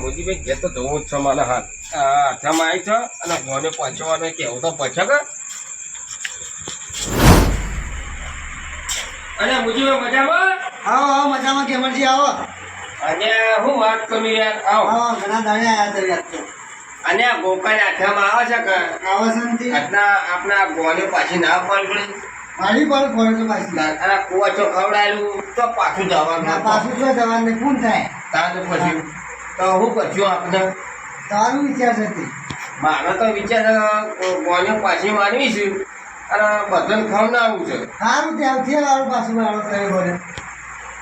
મોદીભાઈ ઘેર તો જવું જ છે મને હાલ હાથામાં આવી છે અને ફોને પહોંચવાનો કેવું તો પહોંચે કે અને મોદીભાઈ મજામાં? આવો આવો મજામાં. કેમરજી આવો. અને હું વાત કરું યાર આવો. આવો ઘણા દાડે આવ્યા તરી યાર અને આ ગોકાને હાથામાં આવે છે કે? આવો શાંતિ. આજના આપણા ગોને પાછી ના પાડવી મારી પર પડે તો પાછી. અને કુવાચો ખવડાયેલું તો પાછું જવાનું. પાછું જવાનું કોણ થાય? તારે પછી. તો હું કરશું આપણે તારું વિચાર નથી મારો તો વિચાર ગોને પાછી માનવી છું? અને બધાને આવું છે. સારું ત્યાંથી વાળું પાછું મારો કરે બોલે.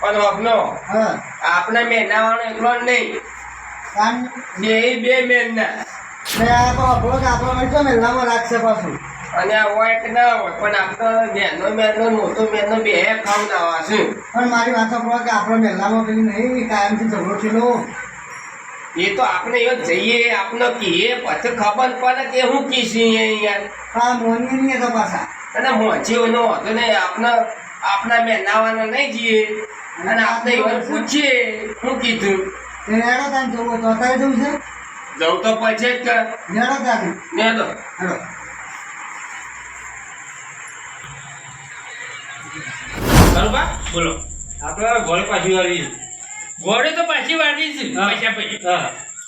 પણ આપનો હા. આપણે મહેનાવાનો એકલો જ નહીં. કાન બે બે મહેના અને આ હોય કે ના હોય પણ આપણે નેનો મેનો મોટો મેનો બે ખવડાવવા છે પણ મારી વાત સાંભળો કે આપણો મહેલામાં પેલી નહીં કાયમથી ઝઘડો થયેલો. એ તો આપણે એ જઈએ આપણે કહીએ પછી ખબર પડે કે હું કીશી યાર. હા મોની ની તો પાછા. અને મોચી નો હતો ને આપણે આપણા મેનાવાનો નહીં જઈએ. અને આપણે એવું પૂછીએ શું કીધું. તે હેડો તાન જવું તો અત્યારે જવું છે? જવું તો પછી જ કર હેડો તાન. ને હેડો. બરોબર બોલો. આપણે ગોળ પાછી વાળી ઘોડે તો પાછી વાળી છે પૈસા પછી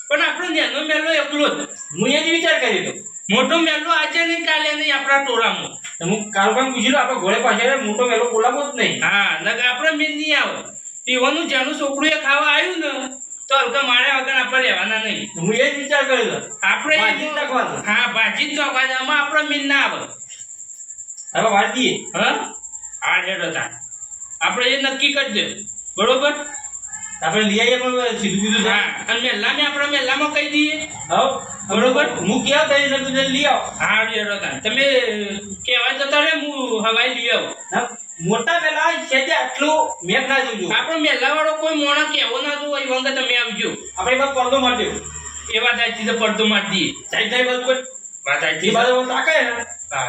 પણ આપણો નેનો મેલો એકલો જ. હું એ જ વિચાર કરી હતો મોટો મેલો આજે નહીં કાલે નહીં આપણા ટોળામાં. હું કાલ પણ પૂછી લો આપણે ઘોડે પાછળ મોટો મેલો બોલાવો જ નહીં. હા નકર આપણે મેન નહીં આવે. પીવાનું જેનું છોકરું એ ખાવા આવ્યું ને તો હલકા મારે વગર આપણે રહેવાના નહીં. હું એ જ વિચાર કર્યો લો આપણે એ ભાજી જ નાખવાનું. હા ભાજી જ નાખવાની આમાં આપણે મીન ના આવે. હવે વાત દઈએ હા? હા હેડો તા આપણે એ નક્કી કરી દે. બરોબર? આપણે લઈ આવીએ પણ સીધું કીધું હા અને ને આપણે મેલ્લામાં કહી દઈએ. હવ બરોબર. હું ક્યાં કહી એટલે તું લઈ આવ. હા હેડો તમે કહેવા જતા રે હું હવાઈ લઈ આવ. મોટા મેલા છે તે આટલું મેં ના જોજો. આપણે મેલા વાળો કોઈ મોણા કહેવો ના જોવો એ વખત તમે આવજો આપણે એક પડદો મારી દેવો. એ વાત આવી તો પડદો મારી દઈએ. સાઈડ સાઈડ કોઈ વાત આવી બાજુ તાકે ને હા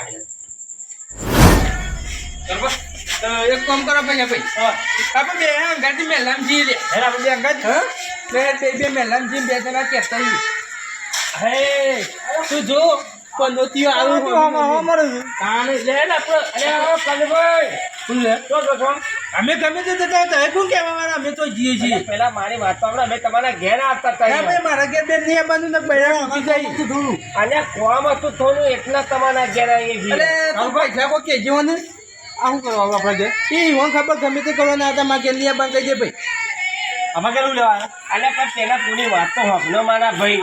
બરોબર. એક કામ કરો ભાઈ ભાઈ. આપણે બે અંગાથી મેલામ જી લે. હે આપણે બે અંગાજ હા? બે બે બે મેલામ જી બે જણા કે રહીએ. હે તું જો પનોતીઓ આવું કાને લે ને આપણે અરે આવો કાનુભાઈ. તું લે તો તો કોણ અમે ગમે તે જતા હતા શું કહેવા વાળા? અમે તો જીએ છીએ. પેલા મારી વાત તો અમે તમારા ઘેર આવતા હતા અમે મારા ઘેર બેન નહીં બંધ ને બૈરા જાય થોડું અને કોમ હતું થોડું એટલા તમારા ઘેર આવી ગઈ અરે તું પૈસા કો કે જીવન આવું કરવા આપણે એ હું ખબર ગમે તે કરવાના હતા મારા નહીં બંધ કહી દે ભાઈ. આમાં કેટલું લેવાનું? અને પણ પેલા પૂરી વાત તો હોભળો મારા ભાઈ.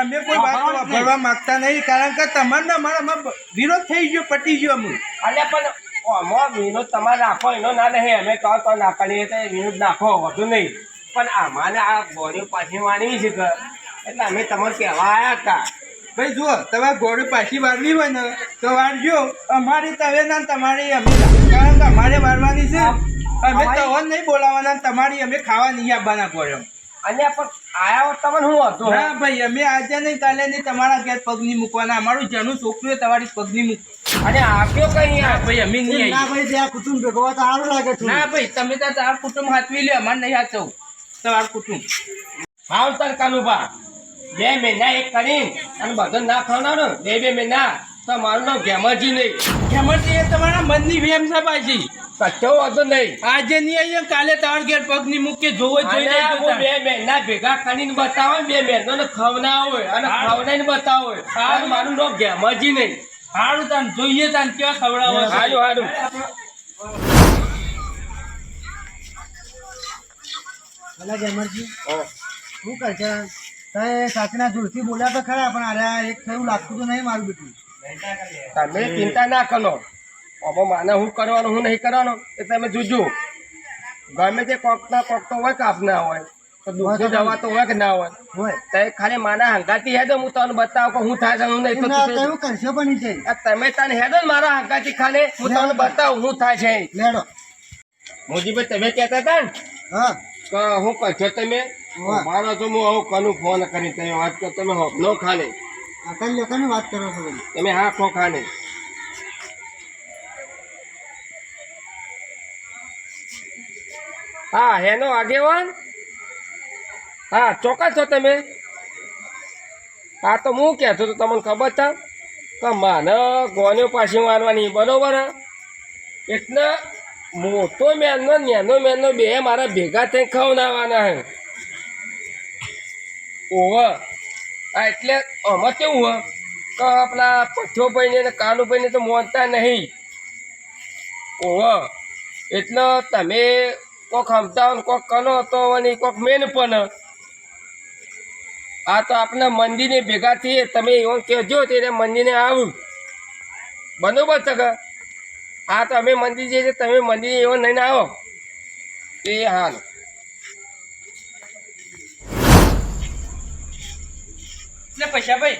અમે કોઈ વાત વાપરવા માંગતા નહીં કારણ કે તમારે ને અમારામાં વિરોધ થઈ ગયો પટી ગયો અમુક અને પણ આમાં વિનોદ તમારે નાખો એનો ના નહીં અમે કહો તો નાખવાની તો વિનોદ નાખો વધુ નહીં. પણ અમારે આ બોડી પાછી માનવી છે કે એટલે અમે તમારે કહેવા આવ્યા હતા. ભાઈ જુઓ તમે ઘોડી પાછી વાળવી હોય ને તો વાળજો અમારી તવે ના તમારી અમે કારણ કે અમારે વાળવાની છે. અમે તો નહીં બોલાવવાના તમારી અમે ખાવા નહીં આપવાના ગોળો અને પણ આયા હોત તમને શું હતું? ના ભાઈ અમે આજે નહીં કાલે નહીં તમારા ઘેર પગની મૂકવાના. અમારું જેનું છોકરું એ તમારી પગની મૂક અને આપ્યો કઈ ભાઈ અમે નહીં ના ભાઈ ત્યાં કુટુંબ ભેગવા તો સારું લાગે. ના ભાઈ તમે તો તમારું કુટુંબ હાથવી લે અમારે નહીં હાથવું તમારું કુટુંબ. ભાવતર કાનુભા બે મહિના એક કરીને અને બધું ના ખાવાનો બે બે મહિના. તો મારું નામ ઘેમરજી નહીં. ઘેમરજી એ તમારા મનની વેમ છે પાછી. કચ્છો વાંધો નહીં. આજે નહીં અહીંયા કાલે તાર ઘેર પગ નહીં મૂકે જોવો જોઈએ. બે મહિના ભેગા કરીને બતાવો બે બે મહિનાને ખવડાવો હોય અને. ખવડાવીને બતાવો. હોય હા. મારું નામ ઘેમરજી નહીં. હારું તાન જોઈએ તાન કેવા ખવડાવો સારું સારું હારું. ભલા ગેમરજી શું કરશે તે સાચના જોરથી બોલ્યા તો ખરા પણ અરે એક થયું લાગતું તો નહીં મારું બેટું. તમે ચિંતા ના કરો. હવે માને હું કરવાનું હું નહીં કરવાનું એ તમે જોજો. ગમે તે કોક ના કોક તો હોય કાપ આપના હોય. તો દૂધ દવા તો હોય. કે ના હોય. હોય. તો ખાલી માના હંગાતી હેદો હું તમને બતાવું કે હું થાય છે હું નહીં તો કરશો પણ નહીં તમે તને હેદો ને મારા હંગાતી ખાલી હું તમને બતાવું હું થાય છે. લેડો. મોજીભાઈ તમે કહેતા હતા ને હા. કે હું કરશો તમે. મારો તો હું આવું કનું ફોન કરી તમે વાત કરો તમે નો ખાને. કઈ લોકોની વાત કરો છો તમે? તમે હા ખો ખાને. હા હેનો આગેવાન. હા ચોક્કસ છો તમે. હા તો હું કહેતો તો તમને ખબર છે કે માને ગોને પાછી મારવાની બરોબર? એટલે મોટો મેનનો નેનો મેનનો બે મારા ભેગા થઈને ખવડાવવાના હે. ઓવર આ એટલે આમાં કેવું હોય કે આપણા પઠ્ઠો ભાઈને ને કાનુ ભાઈને તો મોનતા નહીં. ઓવર એટલે તમે કોક હમતા હોય કોક કનો તો વળી કોક મેન પણ. આ તો આપણે મંદિરને ભેગા થઈએ, તમે એવું કહેજો તેને મંદિરને આવું. બરોબર છે કે? હા તો અમે મંદિર જઈએ તમે મંદિર એવો નહીં આવો. એ હાલ. એટલે પૈસા ભાઈ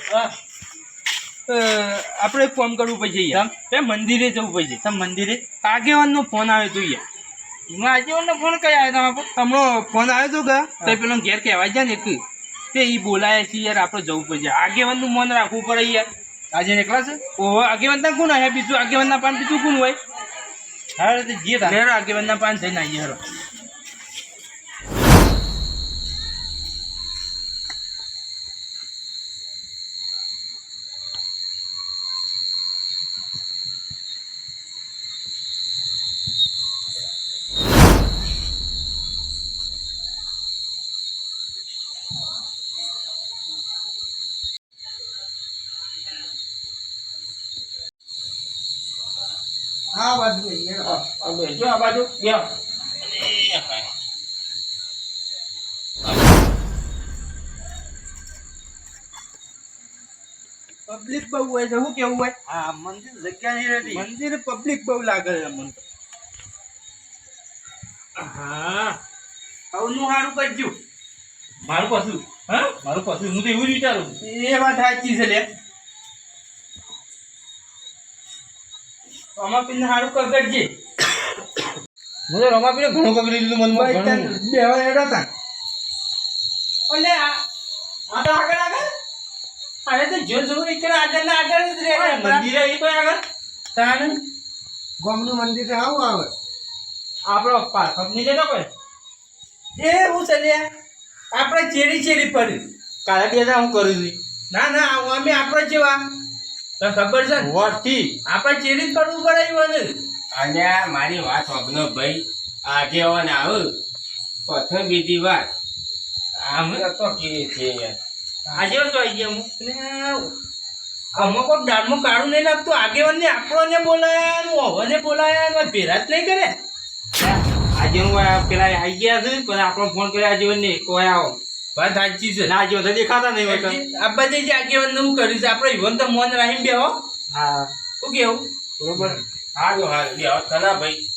આપણે એક ફોન કરવું પડશે તે મંદિરે જવું પડશે. તમે મંદિરે? આગેવાનનો ફોન આવ્યો તો યાર હું આગેવાનનો ફોન કયા આવ્યો તમારો તમારો ફોન આવ્યો તો કે તો પેલો ઘેર કહેવાય જાય ને કે તે ઈ બોલાય છે યાર આપણે જવું પડશે. આગેવાનનું મન રાખવું પડે યાર. આજે એકલા છે? ઓહો આગેવાનના કોણ આવ્યા? બીજું આગેવાનના પાન બીજું કોણ હોય? હા જે આગેવાનના પાન થઈને આવીએ હરો આ બાજુ. પબ્લિક બહુ હોય છે શું કેવું હોય? હા મંદિર જગ્યા નહીં રહેતી મંદિર પબ્લિક બહુ લાગે છે મને તો. હા હવનું સારું કરજો મારું પાછું. હા? મારું પાછું. હું તો એવું જ વિચારું એ વાત સાચી છે લે. રમાપીને સારું કગડજે હું તો રમાપીને ઘણું કગડી દીધું મનમાં ઘણું. બેવા હેડો તા. ઓલે આ આ તો આગળ આગળ. અરે તો જો જો એક આગળ ના આગળ જ રહે. મંદિર એ કોઈ આગળ. તાન ગોમનું મંદિર આવું આવે. આપણો પાર્થક નીચે તો કોઈ? એ હું છે લે આપણે ચેરી ચેડી પડી. કાલે બે હું કરું છું. ના ના અમે આપણે જેવા. ખબર છે? ને આપણે ચેરી જ કરવું પડે મને. અને મારી વાત અગ્નો ભાઈ. આગેવાન આવ. પ્રથમ બીજી વાત આમ? તો કે છે આજે તો આવી ગયા હું. અને આમાં કોઈ દાળમાં કાળું નહીં લાગતું. આગેવાન ને આપણને બોલાયા નું ઓવને બોલાયા ને ભેરા જ નહીં કરે. આજે હું પેલા આવી ગયા છું પણ આપણો ફોન કર્યો આજે કોઈ આવો. વાત સાચી છે. ના તો દેખાતા નહીં હોય. આ બધે જે આગેવાનનું કર્યું છે. આપણે ઈવન તો મોન રાહીમ બેહો હા. શું કેવું? બરોબર. હારું હારું બે કના ભાઈ.